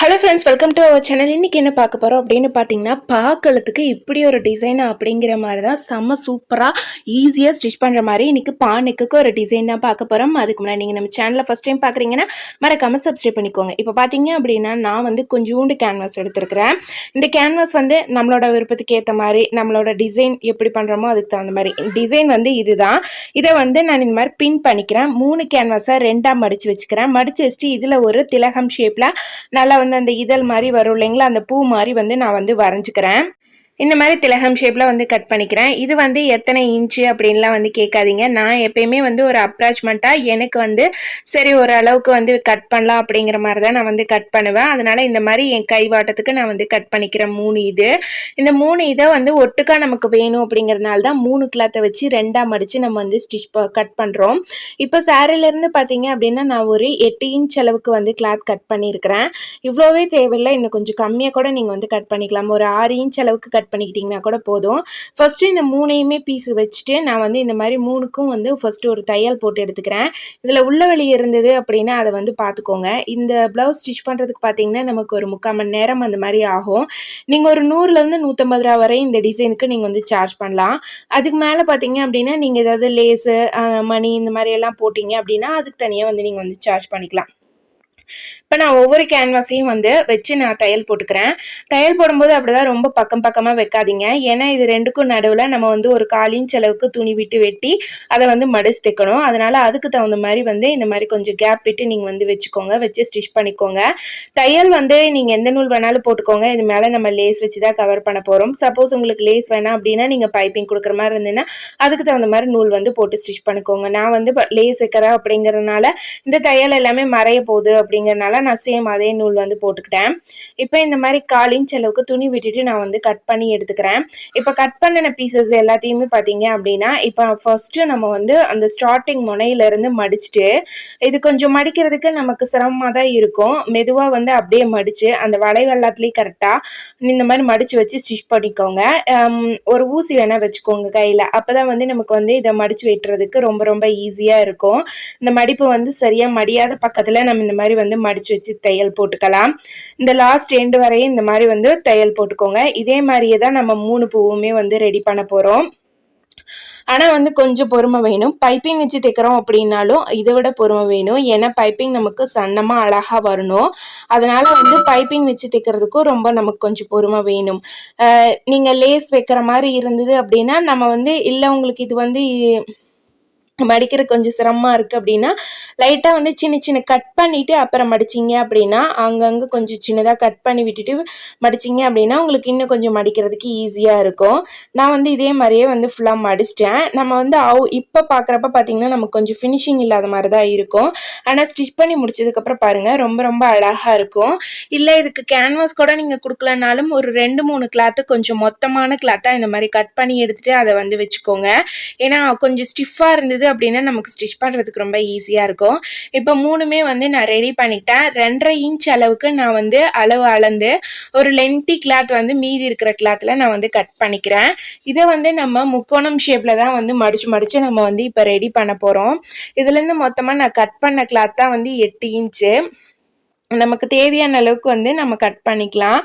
Hello friends welcome to our channel இன்றைக்கி என்ன பார்க்க போகிறோம் அப்படின்னு பார்த்தீங்கன்னா பாக்கலத்துக்கு இப்படி ஒரு டிசைன் அப்படிங்கிற மாதிரி தான் செம்ம சூப்பராக ஈஸியாக ஸ்டிச் பண்ணுற மாதிரி இன்றைக்கி பானுக்கு ஒரு டிசைன் தான் பார்க்க போகிறோம் அதுக்கு முன்னாடி நீங்கள் நம்ம சேனலில் ஃபஸ்ட் டைம் பார்க்குறீங்கன்னா மறக்காமல் சப்ஸ்கிரைப் பண்ணிக்கோங்க. இப்போ பார்த்தீங்க அப்படின்னா நான் வந்து கொஞ்சோண்டு கேன்வாஸ் எடுத்துருக்கிறேன். இந்த கேன்வாஸ் வந்து நம்மளோட விருப்பத்துக்கு ஏற்ற மாதிரி நம்மளோட டிசைன் எப்படி பண்ணுறோமோ அதுக்கு தகுந்த மாதிரி. டிசைன் வந்து இதுதான். இதை வந்து நான் இந்த மாதிரி பின் பண்ணிக்கிறேன். மூணு கேன்வாஸை ரெண்டாக மடித்து வச்சுக்கிறேன். மடித்து வச்சுட்டு இதில் ஒரு திலகம் ஷேப்பில் நல்லா வந்து அந்த இதழ் மாதிரி வரும் இல்லைங்களா? அந்த பூ மாதிரி வந்து நான் வந்து வரைஞ்சிக்கிறேன். இந்த மாதிரி திலகம் ஷேப்பில் வந்து கட் பண்ணிக்கிறேன். இது வந்து எத்தனை இன்ச்சு அப்படின்லாம் வந்து கேட்காதீங்க. நான் எப்பயுமே வந்து ஒரு அப்ராச்மெண்ட்டாக எனக்கு வந்து சரி ஒரு அளவுக்கு வந்து கட் பண்ணலாம் அப்படிங்கிற மாதிரி தான் நான் வந்து கட் பண்ணுவேன். அதனால் இந்த மாதிரி என் கை வாட்டத்துக்கு நான் வந்து கட் பண்ணிக்கிறேன் மூணு இது. இந்த மூணு இதை வந்து ஒட்டுக்கா நமக்கு வேணும் அப்படிங்கிறதுனால தான் மூணு கிளாத்தை வச்சு ரெண்டாக மடித்து நம்ம வந்து ஸ்டிச் கட் பண்ணுறோம் இப்போ சாரிலேருந்து பார்த்தீங்க அப்படின்னா நான் ஒரு எட்டு இன்ச் அளவுக்கு வந்து கிளாத் கட் பண்ணியிருக்கிறேன். இவ்வளோவே தேவையில்லை. இன்னும் கொஞ்சம் கம்மியாக கூட நீங்கள் வந்து கட் பண்ணிக்கலாம். ஒரு ஆறு இன்ச் அளவுக்கு கட் பண்ணிக்கிட்டிங்கன்னா கூட போதும். ஃபஸ்ட்டு இந்த மூணையுமே பீஸ் வச்சுட்டு நான் வந்து இந்த மாதிரி மூணுக்கும் வந்து ஃபஸ்ட்டு ஒரு தையல் போட்டு எடுத்துக்கிறேன். இதில் உள்ள வழி இருந்தது அப்படின்னா அதை வந்து பார்த்துக்கோங்க. இந்த ப்ளவுஸ் ஸ்டிச் பண்ணுறதுக்கு பார்த்தீங்கன்னா நமக்கு ஒரு முக்கால் மணி நேரம் அந்த மாதிரி ஆகும். நீங்கள் ஒரு நூறுலேருந்து நூற்றம்பது ரூபா வரை இந்த டிசைனுக்கு நீங்கள் வந்து சார்ஜ் பண்ணலாம். அதுக்கு மேலே பார்த்தீங்க அப்படின்னா நீங்கள் ஏதாவது லேஸு மணி இந்த மாதிரி எல்லாம் போட்டிங்க அப்படின்னா அதுக்கு தனியாக வந்து நீங்கள் வந்து சார்ஜ் பண்ணிக்கலாம். இப்போ நான் ஒவ்வொரு கேன்வாஸையும் வந்து வச்சு நான் தையல் போட்டுக்கிறேன். தையல் போடும்போது அப்படிதான் ரொம்ப பக்கம் பக்கமாக வைக்காதீங்க. ஏன்னா இது ரெண்டுக்கும் நடுவில் நம்ம வந்து ஒரு காலின் செலவுக்கு துணி விட்டு வெட்டி அதை வந்து மடிச்சு தைக்கணும். அதனால அதுக்கு தகுந்த மாதிரி வந்து இந்த மாதிரி கொஞ்சம் கேப் விட்டு நீங்கள் வந்து வச்சுக்கோங்க. வச்சு ஸ்டிச் பண்ணிக்கோங்க. தையல் வந்து நீங்கள் எந்த நூல் வேணாலும் போட்டுக்கோங்க. இது மேலே நம்ம லேஸ் வச்சு தான் கவர் பண்ண போகிறோம் சப்போஸ் உங்களுக்கு லேஸ் வேணாம் அப்படின்னா நீங்கள் பைப்பிங் கொடுக்குற மாதிரி இருந்ததுன்னா அதுக்கு தகுந்த மாதிரி நூல் வந்து போட்டு ஸ்டிச் பண்ணிக்கோங்க. நான் வந்து லேஸ் வைக்கிறேன் அப்படிங்கிறதுனால இந்த தையல் எல்லாமே மறைய போகுது அப்படிங்கிறனால நான் சேம் அதே நூல் வந்து போட்டுக்கிட்டேன். இப்போ இந்த மாதிரி கால் இன்ச் அளவுக்கு துணி விட்டுட்டு நான் வந்து கட் பண்ணி எடுத்துக்கிறேன். இப்போ கட் பண்ணின பீசஸ் எல்லாத்தையுமே பார்த்தீங்க அப்படின்னா இப்போ ஃபர்ஸ்ட்டு நம்ம வந்து அந்த ஸ்டார்டிங் முனையிலேருந்து மடிச்சுட்டு இது கொஞ்சம் மடிக்கிறதுக்கு நமக்கு சிரமமாக தான் இருக்கும். மெதுவாக வந்து அப்படியே மடித்து அந்த வளைவெல்லாத்துலேயும் கரெக்டாக இந்த மாதிரி மடித்து வச்சு ஸ்டிச் பண்ணிக்கோங்க. ஒரு ஊசி வேணால் வச்சுக்கோங்க கையில். அப்போ தான் வந்து நமக்கு வந்து இதை மடித்து வெட்டுறதுக்கு ரொம்ப ரொம்ப ஈஸியாக இருக்கும். இந்த மடிப்பு வந்து சரியாக மடியாத பக்கத்தில் நம்ம இந்த மாதிரி வந்து மடித்து வச்சு தையல் போட்டுக்கலாம். இந்த லாஸ்ட் எண்டு வரையும் இந்த மாதிரி வந்து தையல் போட்டுக்கோங்க. இதே மாதிரியே தான் நம்ம மூணு பூவுமே வந்து ரெடி பண்ண போகிறோம் ஆனால் வந்து கொஞ்சம் பொறுமை வேணும். பைப்பிங் வச்சு தைக்கிறோம் அப்படின்னாலும் இதை விட பொறுமை வேணும். ஏன்னா பைப்பிங் நமக்கு சன்னமாக அழகாக வரணும். அதனால் வந்து பைப்பிங் வச்சு தைக்கிறதுக்கும் ரொம்ப நமக்கு கொஞ்சம் பொறுமை வேணும். நீங்கள் லேஸ் வைக்கிற மாதிரி இருந்தது அப்படின்னா நம்ம வந்து இல்லை உங்களுக்கு இது வந்து மடிக்கிற கொஞ்சம் சிரமமாக இருக்குது அப்படின்னா லைட்டாக வந்து சின்ன சின்ன கட் பண்ணிவிட்டு அப்புறம் மடிச்சிங்க அப்படின்னா அங்கங்கே கொஞ்சம் சின்னதாக கட் பண்ணி விட்டுட்டு மடிச்சிங்க அப்படின்னா உங்களுக்கு இன்னும் கொஞ்சம் மடிக்கிறதுக்கு ஈஸியாக இருக்கும். நான் வந்து இதே மாதிரியே வந்து ஃபுல்லாக மடிச்சிட்டேன். நம்ம வந்து அவ் இப்போ பார்க்குறப்ப பார்த்திங்கன்னா நமக்கு கொஞ்சம் ஃபினிஷிங் இல்லாத மாதிரி தான் இருக்கும். ஆனால் ஸ்டிச் பண்ணி முடிச்சதுக்கப்புறம் பாருங்கள் ரொம்ப ரொம்ப அழகாக இருக்கும். இல்லை இதுக்கு கேன்வாஸ் கூட நீங்கள் கொடுக்கலனாலும் ஒரு ரெண்டு மூணு கிளாத்து கொஞ்சம் மொத்தமான கிளாத்தாக இந்த மாதிரி கட் பண்ணி எடுத்துகிட்டு அதை வந்து வச்சுக்கோங்க. ஏன்னா கொஞ்சம் ஸ்டிஃபாக இருந்தது அப்படின்னா நமக்கு ஸ்டிச் பண்ணுறதுக்கு ரொம்ப ஈஸியாக இருக்கும். இப்போ மூணுமே வந்து நான் ரெடி பண்ணிட்டேன். ரெண்டரை இன்ச் அளவுக்கு நான் வந்து அளவு அளந்து ஒரு லென்த்தி கிளாத் வந்து மீதி இருக்கிற கிளாத்தில் நான் வந்து கட் பண்ணிக்கிறேன். இதை வந்து நம்ம முக்கோணம் ஷேப்பில் தான் வந்து மடித்து மடித்து நம்ம வந்து இப்போ ரெடி பண்ண போகிறோம் இதுலேருந்து மொத்தமாக நான் கட் பண்ண கிளாத் தான் வந்து எட்டு இன்ச்சு நமக்கு தேவையான அளவுக்கு வந்து நம்ம கட் பண்ணிக்கலாம்.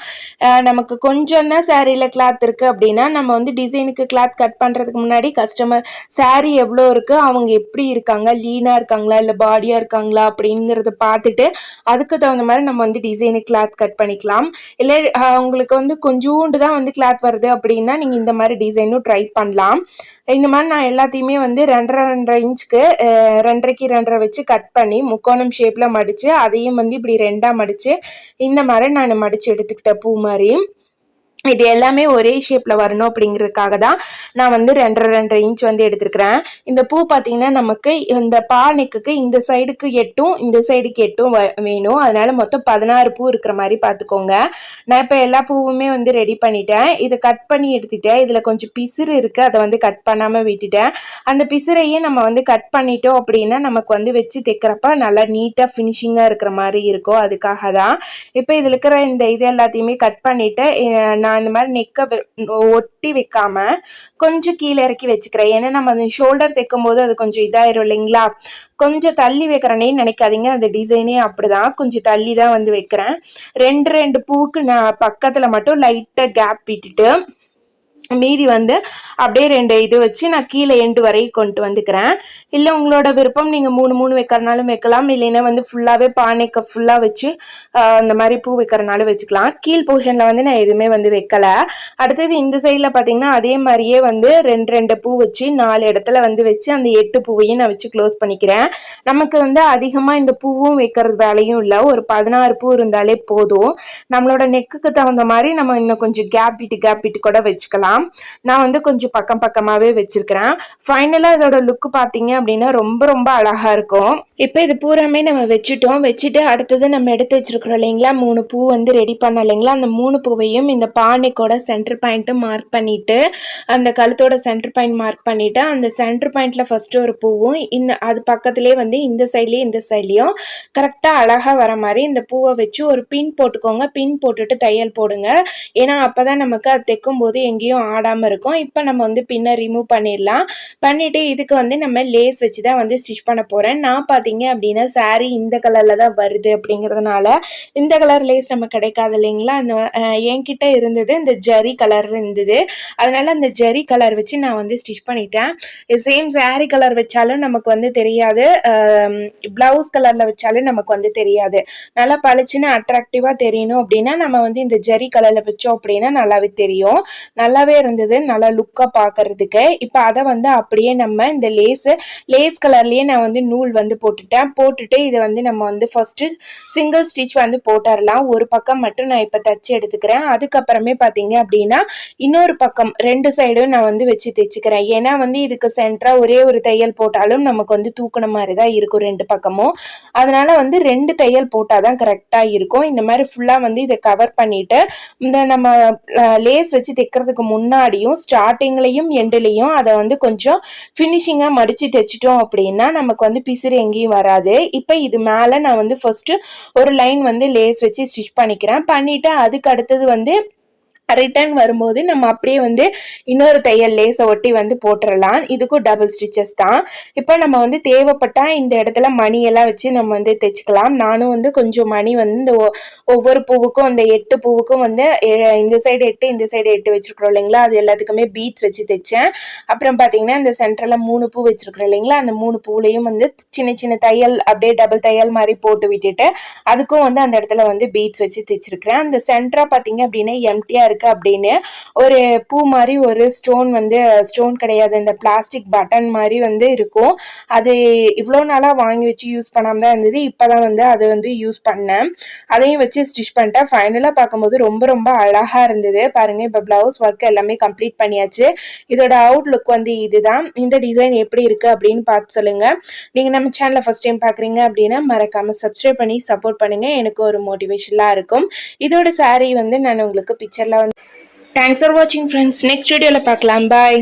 நமக்கு கொஞ்சம் தான் சேரீயில் கிளாத் இருக்குது அப்படின்னா நம்ம வந்து டிசைனுக்கு கிளாத் கட் பண்ணுறதுக்கு முன்னாடி கஸ்டமர் சேரீ எவ்வளோ இருக்குது அவங்க எப்படி இருக்காங்க லீனாக இருக்காங்களா இல்லை பாடியாக இருக்காங்களா அப்படிங்கிறத பார்த்துட்டு அதுக்கு தகுந்த மாதிரி நம்ம வந்து டிசைனுக்கு கிளாத் கட் பண்ணிக்கலாம். இல்லை உங்களுக்கு வந்து கொஞ்சோண்டு தான் வந்து கிளாத் வருது அப்படின்னா நீங்கள் இந்த மாதிரி டிசைனும் ட்ரை பண்ணலாம். இந்த மாதிரி நான் எல்லாத்தையுமே வந்து ரெண்டரை ரெண்டரை இன்ச்சுக்கு ரெண்டரைக்கு ரெண்டரை வச்சு கட் பண்ணி முக்கோணம் ஷேப்பில் மடித்து அதையும் வந்து இப்படி ரெண்டு ரெண்டாக மடித்து இந்த மாதிரி நான் மடித்து எடுத்துக்கிட்டேன் பூ மாதிரி இது எல்லாமே ஒரே ஷேப்பில் வரணும் அப்படிங்கிறதுக்காக தான் நான் வந்து ரெண்டரை ரெண்டரை இன்ச் வந்து எடுத்துருக்கிறேன். இந்த பூ பார்த்தீங்கன்னா நமக்கு இந்த பா நெக்குக்கு இந்த சைடுக்கு எட்டும் இந்த சைடுக்கு எட்டும் வேணும். அதனால் மொத்தம் பதினாறு பூ இருக்கிற மாதிரி பார்த்துக்கோங்க நான் இப்போ எல்லா பூவுமே வந்து ரெடி பண்ணிட்டேன். இதை கட் பண்ணி எடுத்துட்டேன். இதில் கொஞ்சம் பிசுறு இருக்குது அதை வந்து கட் பண்ணாமல் விட்டுட்டேன். அந்த பிசிறையே நம்ம வந்து கட் பண்ணிட்டோம் அப்படின்னா நமக்கு வந்து வச்சு தைக்கிறப்ப நல்லா நீட்டாக ஃபினிஷிங்காக இருக்கிற மாதிரி இருக்கும். அதுக்காக தான். இப்போ இதில் இருக்கிற இந்த இது எல்லாத்தையுமே கட் பண்ணிவிட்டு நான் இந்த மாதிரி நெக்கை ஒட்டி வைக்காம கொஞ்சம் கீழே இறக்கி வச்சுக்கிறேன். ஏன்னா நம்ம அந்த ஷோல்டர் தைக்கும் போது அது கொஞ்சம் இதாயிரும் இல்லைங்களா? கொஞ்சம் தள்ளி வைக்கிறேனே நினைக்காதீங்க. அந்த டிசைனே அப்படிதான். கொஞ்சம் தள்ளி தான் வந்து வைக்கிறேன். ரெண்டு ரெண்டு பூவுக்கு நான் பக்கத்தில் மட்டும் லைட்டாக கேப் விட்டுட்டு மீதி வந்து அப்படியே ரெண்டு இது வச்சு நான் கீழே எண்டு வரைக்கும் கொண்டு வந்துக்கிறேன். இல்லை உங்களோட விருப்பம் நீங்கள் மூணு மூணு வைக்கிறனாலும் வைக்கலாம். இல்லைன்னா வந்து ஃபுல்லாகவே பானைக்கு ஃபுல்லாக வச்சு அந்த மாதிரி பூ வைக்கிறனாலும் வச்சுக்கலாம். கீழ் போர்ஷனில் வந்து நான் எதுவுமே வந்து வைக்கலை. அடுத்தது இந்த சைடில் பார்த்தீங்கன்னா அதே மாதிரியே வந்து ரெண்டு ரெண்டு பூ வச்சு நாலு இடத்துல வந்து வச்சு அந்த எட்டு பூவையும் நான் வச்சு க்ளோஸ் பண்ணிக்கிறேன். நமக்கு வந்து அதிகமாக இந்த பூவும் வைக்கிறது வேலையும் இல்லை. ஒரு பதினாறு பூ இருந்தாலே போதும். நம்மளோட நெக்குக்கு தகுந்த மாதிரி நம்ம இன்னும் கொஞ்சம் கேப் விட்டு கேப் விட்டு கூட வச்சுக்கலாம். வச்சுக்கலாம் நான் வந்து கொஞ்சம் பக்கம் பக்கமாகவே வச்சிருக்கிறேன். ஃபைனலாக இதோட லுக் பார்த்தீங்க அப்படின்னா ரொம்ப ரொம்ப அழகாக இருக்கும். இப்போ இது பூராமே நம்ம வச்சுட்டோம். வச்சுட்டு அடுத்தது நம்ம எடுத்து வச்சிருக்கிறோம் இல்லைங்களா? மூணு பூ வந்து ரெடி பண்ண இல்லைங்களா? அந்த மூணு பூவையும் இந்த பானைக்கோட சென்டர் பாயிண்ட்டு மார்க் பண்ணிட்டு அந்த கழுத்தோட சென்டர் பாயிண்ட் மார்க் பண்ணிட்டு அந்த சென்டர் பாயிண்ட்டில் ஃபஸ்ட்டு ஒரு பூவும் இந்த அது பக்கத்துலேயே வந்து இந்த சைட்லேயும் இந்த சைட்லேயும் கரெக்டாக அழகாக வர மாதிரி இந்த பூவை வச்சு ஒரு பின் போட்டுக்கோங்க. பின் போட்டுட்டு தையல் போடுங்க. ஏன்னா அப்போ தான் நமக்கு அது தைக்கும் போது எங்கேயும் ஆடாமல் இருக்கும். இப்போ நம்ம வந்து பின்ன ரிமூவ் பண்ணிடலாம். பண்ணிவிட்டு இதுக்கு வந்து நம்ம லேஸ் வச்சு தான் வந்து ஸ்டிச் பண்ண போகிறேன் நான் பார்த்தீங்க அப்படின்னா சாரீ இந்த கலரில் தான் வருது அப்படிங்கிறதுனால இந்த கலர் லேஸ் நம்ம கிடைக்காது இல்லைங்களா? அந்த என்கிட்ட இருந்தது இந்த ஜரி கலர் இருந்தது. அதனால் அந்த ஜரி கலர் வச்சு நான் வந்து ஸ்டிச் பண்ணிட்டேன். சேம் சாரீ கலர் வச்சாலும் நமக்கு வந்து தெரியாது. ப்ளவுஸ் கலரில் வச்சாலும் நமக்கு வந்து தெரியாது. நல்லா பளிச்சுன்னு அட்ராக்டிவாக தெரியணும் அப்படின்னா நம்ம வந்து இந்த ஜரி கலரில் வச்சோம் அப்படின்னா நல்லாவே தெரியும். நல்லாவே இருந்தது நல்லா லுக்காக பார்க்கறதுக்கு இப்போ அதை வந்து அப்படியே நம்ம இந்த லேஸு லேஸ் கலர்லேயே நான் வந்து நூல் வந்து போட்டுட்டேன். போட்டுட்டு இதை வந்து நம்ம வந்து ஃபஸ்ட்டு சிங்கிள் ஸ்டிச் வந்து போட்டுடலாம் ஒரு பக்கம் மட்டும் நான் இப்போ தச்சு எடுத்துக்கிறேன். அதுக்கப்புறமே பார்த்தீங்க அப்படின்னா இன்னொரு பக்கம் ரெண்டு சைடும் நான் வந்து வச்சு தைச்சிக்கிறேன். ஏன்னா வந்து இதுக்கு சென்டராக ஒரே ஒரு தையல் போட்டாலும் நமக்கு வந்து தூக்கின மாதிரி தான் இருக்கும் ரெண்டு பக்கமும். அதனால் வந்து ரெண்டு தையல் போட்டால் தான் கரெக்டாக இருக்கும். இந்த மாதிரி ஃபுல்லாக வந்து இதை கவர் பண்ணிவிட்டு இந்த நம்ம லேஸ் வச்சு தைக்கிறதுக்கு முன்னாடி முன்னாடியும் ஸ்டார்டிங்லையும் எண்டுலையும் அதை வந்து கொஞ்சம் ஃபினிஷிங்காக மடித்து தைச்சிட்டோம் அப்படின்னா நமக்கு வந்து பிசிறு எங்கேயும் வராது. இப்போ இது மேலே நான் வந்து ஃபஸ்ட்டு ஒரு லைன் வந்து லேஸ் வச்சு ஸ்டிச் பண்ணிக்கிறேன். பண்ணிவிட்டு அதுக்கு அடுத்தது வந்து ரிட்டர்ன் வரும்போது நம்ம அப்படியே வந்து இன்னொரு தையல் லேஸை ஒட்டி வந்து போட்டுடலாம் இதுக்கும் டபுள் ஸ்டிச்சஸ் தான். இப்போ நம்ம வந்து தேவைப்பட்டால் இந்த இடத்துல மணியெல்லாம் வச்சு நம்ம வந்து தைச்சிக்கலாம். நானும் வந்து கொஞ்சம் மணி வந்து இந்த ஒவ்வொரு பூவுக்கும் அந்த எட்டு பூவுக்கும் வந்து இந்த சைடு எட்டு இந்த சைடு எட்டு வச்சுருக்குறோம் இல்லைங்களா? அது எல்லாத்துக்குமே பீட்ஸ் வச்சு தைச்சேன். அப்புறம் பார்த்தீங்கன்னா இந்த சென்டரில் மூணு பூ வச்சுருக்குறோம் இல்லைங்களா? அந்த மூணு பூலையும் வந்து சின்ன சின்ன தையல் அப்படியே டபுள் தையல் மாதிரி போட்டு விட்டுட்டு அதுக்கும் வந்து அந்த இடத்துல வந்து பீட்ஸ் வச்சு தைச்சிருக்கிறேன். அந்த சென்டராக பார்த்தீங்க அப்படின்னா எம்டியாக இருக்குது அப்படின்னு. ஒரு பூ மாதிரி ஒரு ஸ்டோன் வந்து ஸ்டோன் கிடையாது. இந்த பிளாஸ்டிக் பட்டன் மாதிரி வந்து இருக்கும். அது இவ்வளோ நாளாக வாங்கி வச்சு யூஸ் பண்ணாமல் தான் இருந்தது. இப்போ தான் வந்து அதை வந்து யூஸ் பண்ணேன். அதையும் வச்சு ஸ்டிச் பண்ணிட்டேன். ஃபைனலாக பார்க்கும்போது ரொம்ப ரொம்ப அழகாக இருந்தது. பாருங்கள் இப்போ ப்ளவுஸ் ஒர்க் எல்லாமே கம்ப்ளீட் பண்ணியாச்சு. இதோட அவுட் லுக் வந்து இதுதான். இந்த டிசைன் எப்படி இருக்குது அப்படின்னு பார்த்து சொல்லுங்கள் நீங்கள் நம்ம சேனலில் ஃபஸ்ட் டைம் பார்க்குறீங்க அப்படின்னா மறக்காமல் சப்ஸ்கிரைப் பண்ணி சப்போர்ட் பண்ணுங்கள் எனக்கு ஒரு மோட்டிவேஷனாக இருக்கும். இதோட சாரீ வந்து நான் உங்களுக்கு பிக்சரில் தேங்க்ஸ் ஃபார் வாட்சிங் ஃப்ரெண்ட்ஸ் நெக்ஸ்ட் வீடியோவில் பார்க்கலாம். பாய்